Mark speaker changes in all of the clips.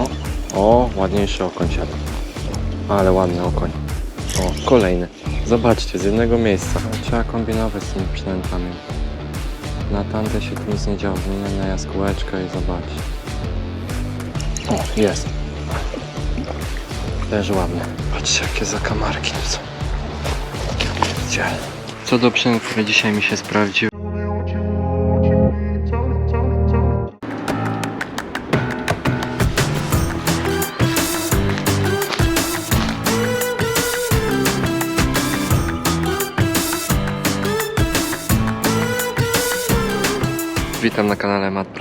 Speaker 1: O, o, ładniejszy okoń siada. Ale ładny okoń. O, kolejny. Zobaczcie, z jednego miejsca. Trzeba kombinować z tymi przynętami. Na tamte się tu nic nie działo. Zmieniam na jaskółeczkę i zobaczcie. O, jest. Też ładny. Patrzcie, jakie zakamarki tu są. Co do przynęt, dzisiaj mi się sprawdziły.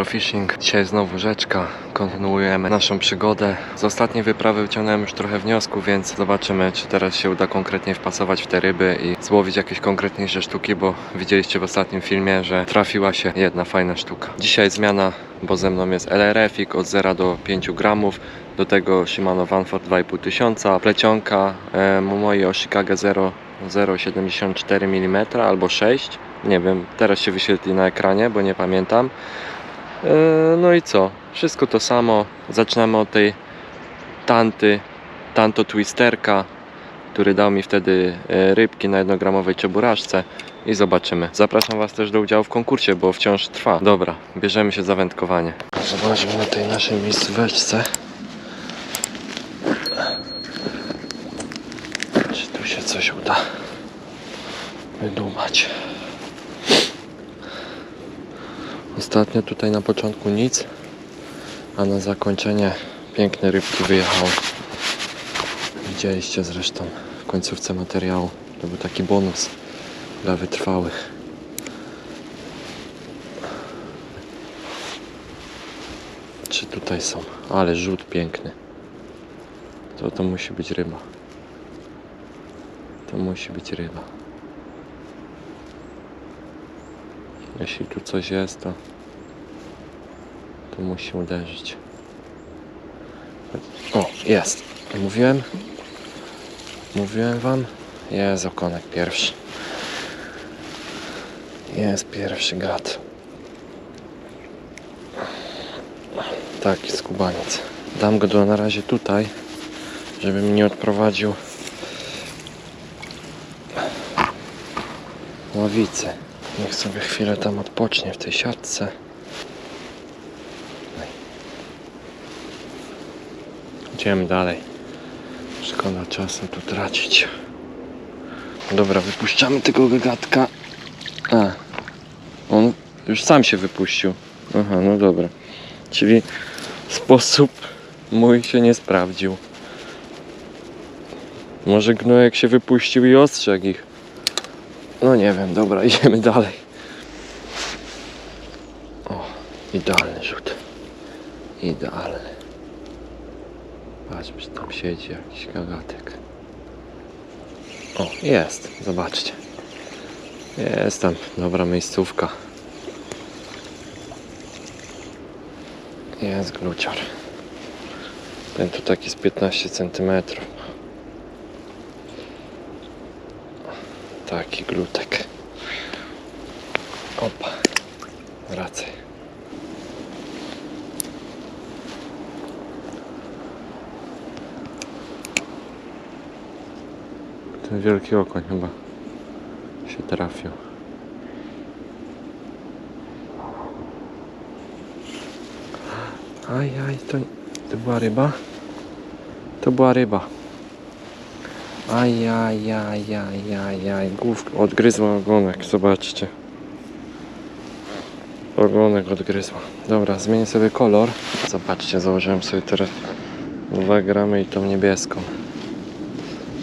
Speaker 1: Fishing. Dzisiaj znowu rzeczka. Kontynuujemy naszą przygodę. Z ostatniej wyprawy wyciągnąłem już trochę wniosków, więc zobaczymy, czy teraz się uda konkretnie wpasować w te ryby i złowić jakieś konkretniejsze sztuki, bo widzieliście w ostatnim filmie, że trafiła się jedna fajna sztuka. Dzisiaj zmiana, bo ze mną jest LRF-ik od 0 do 5 gramów. Do tego Shimano Vanford 2,5 tysiąca, plecionka e, Momoi Oshikage 0 0,74 mm albo 6 nie wiem, teraz się wyświetli na ekranie, bo nie pamiętam. E, No i co? Wszystko to samo. Zaczynamy od tej tanty, tanto twisterka, który dał mi wtedy e, rybki na jednogramowej czeburaszce i zobaczymy. Zapraszam Was też do udziału w konkursie, bo wciąż trwa. Dobra, bierzemy się za wędkowanie. Zobaczmy na tej naszej miejscóweczce. Czy tu się coś uda wydumać. Ostatnio tutaj na początku nic, a na zakończenie piękne rybki wyjechały. Widzieliście zresztą w końcówce materiału. To był taki bonus dla wytrwałych. Czy tutaj są? Ale rzut piękny. To to musi być ryba. To musi być ryba. Jeśli tu coś jest, to, musi uderzyć. O, jest. Mówiłem? Mówiłem wam? Jest okonek pierwszy. Jest pierwszy gad. Taki skubaniec. Dam go do, na razie tutaj, żeby mnie nie odprowadził ławicy. Niech sobie chwilę tam odpocznie w tej siatce. Idziemy dalej. Szkoda czasu tu tracić. Dobra, wypuszczamy tego gagatka. A, on już sam się wypuścił. Aha, no dobra. Czyli sposób mój się nie sprawdził. Może gnojek się wypuścił i ostrzegł ich. No nie wiem, dobra, idziemy dalej. O, idealny rzut. Idealny. Patrz, że tam siedzi jakiś gagatek. O, jest, zobaczcie. Jest tam, dobra miejscówka. Jest glucior. Ten tu taki z 15 centymetrów. Taki glutek. Opa. Wracaj. Ten wielki okoń chyba się trafił. Aj, aj, to, to była ryba? To była ryba. Ajajajajajaj, główkę odgryzła ogonek, zobaczcie. Ogonek odgryzła. Dobra, zmienię sobie kolor. Zobaczcie, założyłem sobie teraz 2 gramy i tą niebieską.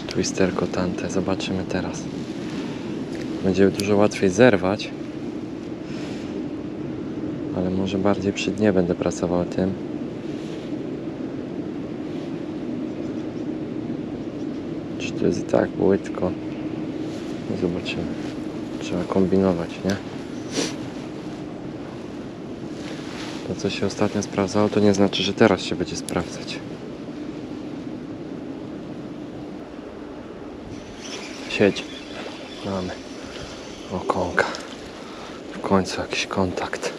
Speaker 1: Twisterko tante, zobaczymy teraz. Będzie dużo łatwiej zerwać. Ale może bardziej przy dnie będę pracował tym. To jest i tak płytko? Zobaczymy. Trzeba kombinować, nie? To co się ostatnio sprawdzało, to nie znaczy, że teraz się będzie sprawdzać. Siedź. Mamy. Okonka. W końcu jakiś kontakt.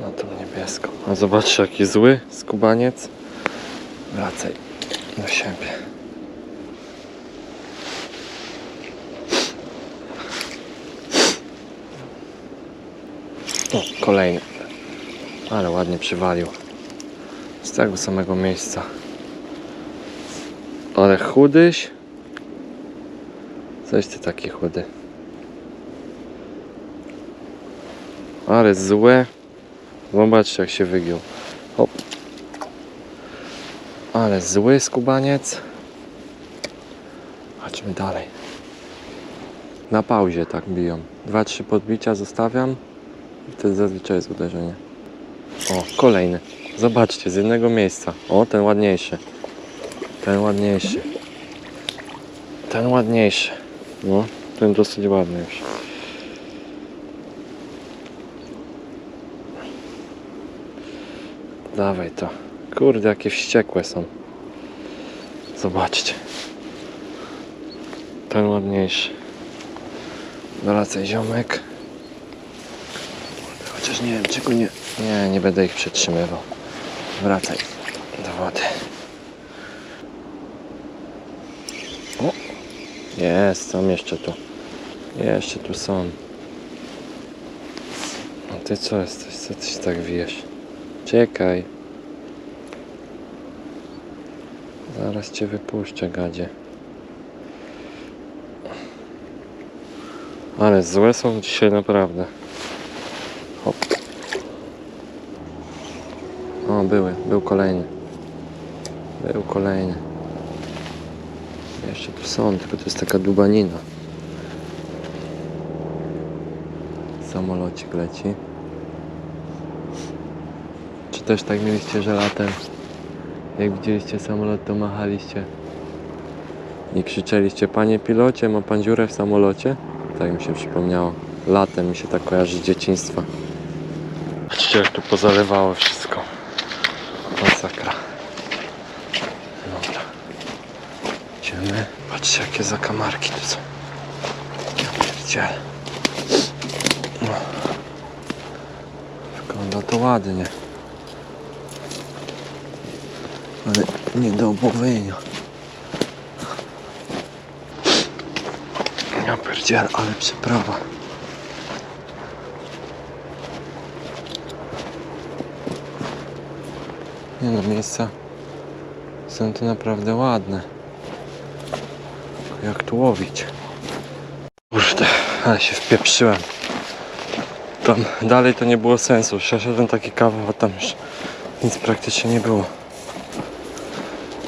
Speaker 1: Na tą niebieską. A zobaczcie jaki zły skubaniec. Wracaj do siebie. O, kolejny. Ale ładnie przywalił. Z tego samego miejsca. Ale chudyś. Coś ty taki chudy. Ale złe. Zobaczcie jak się wygiął. Hop. Ale zły skubaniec. Chodźmy dalej. Na pauzie tak biją. Dwa, trzy podbicia zostawiam. I wtedy zazwyczaj jest uderzenie. O, kolejny. Zobaczcie, z jednego miejsca. O, ten ładniejszy. Ten ładniejszy. Ten ładniejszy. No, ten dosyć ładny już. Dawaj to. Kurde, jakie wściekłe są. Zobaczcie. Ten ładniejszy. Wracaj ziomek. Chociaż nie wiem, czego nie... Nie, nie będę ich przetrzymywał. Wracaj do wody. O! Jest, są jeszcze tu. Jeszcze tu są. A ty co jesteś? Co ty się tak wijesz? Czekaj. Zaraz cię wypuszczę, gadzie. Ale złe są dzisiaj naprawdę. Hop. O, były. Był kolejny. Był kolejny. Jeszcze tu są, tylko to jest taka dubanina. Samolocik leci. Czy też tak mieliście, że latem jak widzieliście samolot, to machaliście i krzyczeliście Panie pilocie, ma pan dziurę w samolocie? Tak mi się przypomniało. Latem mi się tak kojarzy z dzieciństwa. Patrzcie jak tu pozalewało wszystko. Masakra. Dobra. Idziemy. Patrzcie jakie zakamarki tu są. Ja pierdzielę. No. Wygląda to ładnie. Ale nie do opowiedzenia. Ja pierdzielę, ale przeprawa. Nie no, miejsca są tu naprawdę ładne. Jak tu łowić? Kurde, ale się wpieprzyłem. Tam dalej to nie było sensu. Przeszedłem taki kawał, a tam już nic praktycznie nie było.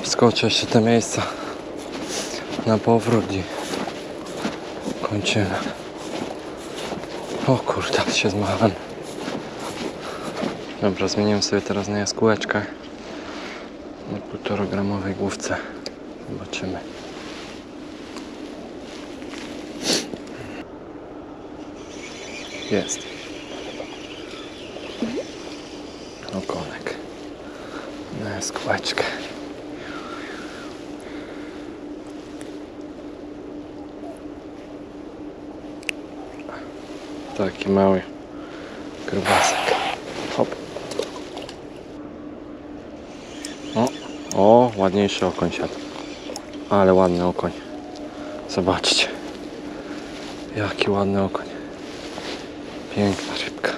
Speaker 1: Skoczę jeszcze te miejsca na powrót i kończymy. O kurde, się zmachałem. Dobra, zmieniłem sobie teraz na jaskółeczkę. Na półtorogramowej główce. Zobaczymy. Jest. Okonek. Na jaskółeczkę. Taki mały grubasek. Hop. O, o, ładniejszy okoń siadł. Ale ładny okoń. Zobaczcie. Jaki ładny okoń. Piękna rybka.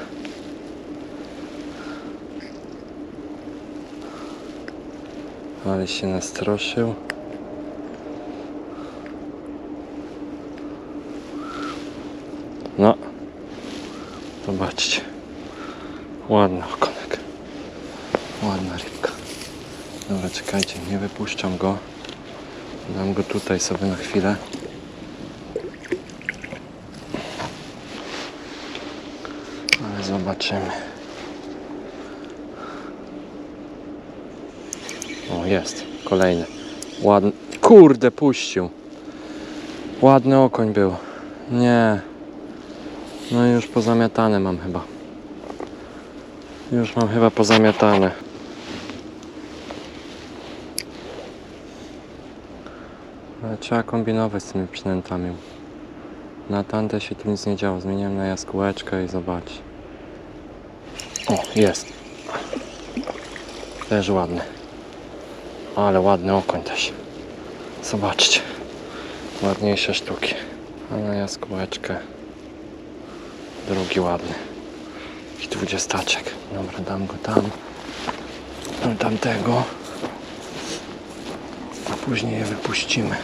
Speaker 1: Ale się nastroszył. No, zobaczcie. Ładny okonek. Ładna rybka. Dobra, czekajcie, nie wypuszczam go. Dam go tutaj sobie na chwilę. Ale zobaczymy. O, jest. Kolejny. Ładny. Kurde, puścił. Ładny okoń był. Nie. No i już pozamiatane mam chyba. Już mam chyba pozamiatane. Ale trzeba kombinować z tymi przynętami. Na tantę się tu nic nie działo. Zmieniłem na jaskółeczkę i zobacz. O, jest. Też ładny. Ale ładny okoń też. Zobaczcie. Ładniejsze sztuki. A na jaskółeczkę. Drugi ładny. I dwudziestaczek. Dobra, dam go tam. Do tamtego. A później je wypuścimy.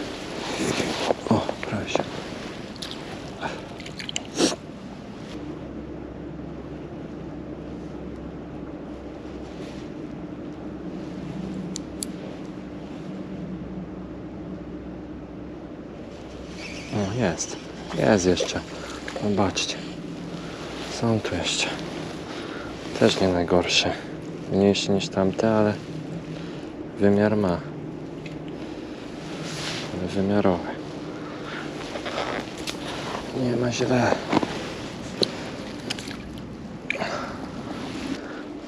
Speaker 1: O, proszę. O, jest. Jest jeszcze. Zobaczcie. Są tu jeszcze. Też nie najgorsze. Mniejszy niż tamte, ale wymiar ma. Ale wymiarowy. Nie ma źle.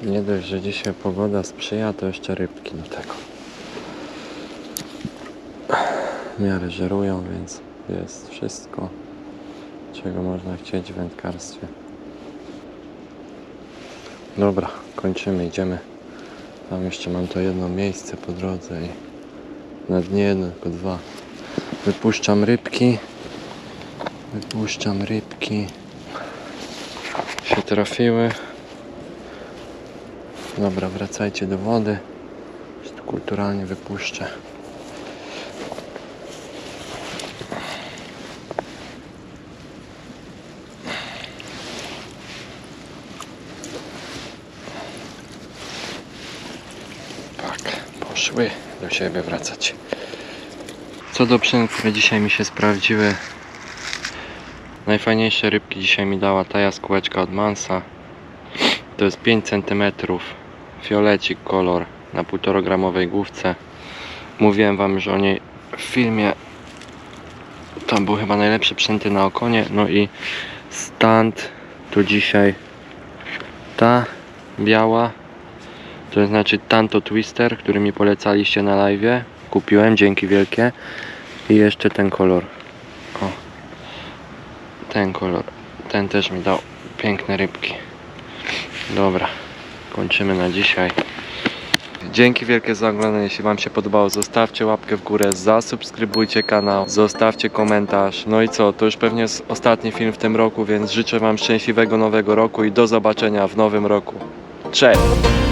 Speaker 1: Nie dość, że dzisiaj pogoda sprzyja, to jeszcze rybki do tego. W miarę żerują, więc jest wszystko, czego można chcieć w wędkarstwie. Dobra, kończymy, idziemy. Tam jeszcze mam to jedno miejsce po drodze i na dnie jedno, tylko dwa. Wypuszczam rybki. Wypuszczam rybki. Się trafiły. Dobra, wracajcie do wody. Kulturalnie wypuszczę. Tak, poszły do siebie wracać. Co do przynęt, które dzisiaj mi się sprawdziły. Najfajniejsze rybki dzisiaj mi dała ta jaskółeczka od Mansa. To jest 5 cm. Fiolecik kolor na 1,5 gramowej główce. Mówiłem wam już o niej w filmie. Tam był chyba najlepszy przęty na okonie. No i stand to dzisiaj ta biała to znaczy Tanto Twister, który mi polecaliście na live. Kupiłem, dzięki wielkie. I jeszcze ten kolor. O. Ten kolor. Ten też mi dał piękne rybki. Dobra, kończymy na dzisiaj. Dzięki wielkie za oglądanie. Jeśli Wam się podobało, zostawcie łapkę w górę, zasubskrybujcie kanał, zostawcie komentarz. No i co, to już pewnie jest ostatni film w tym roku, więc życzę Wam szczęśliwego nowego roku i do zobaczenia w nowym roku. Cześć!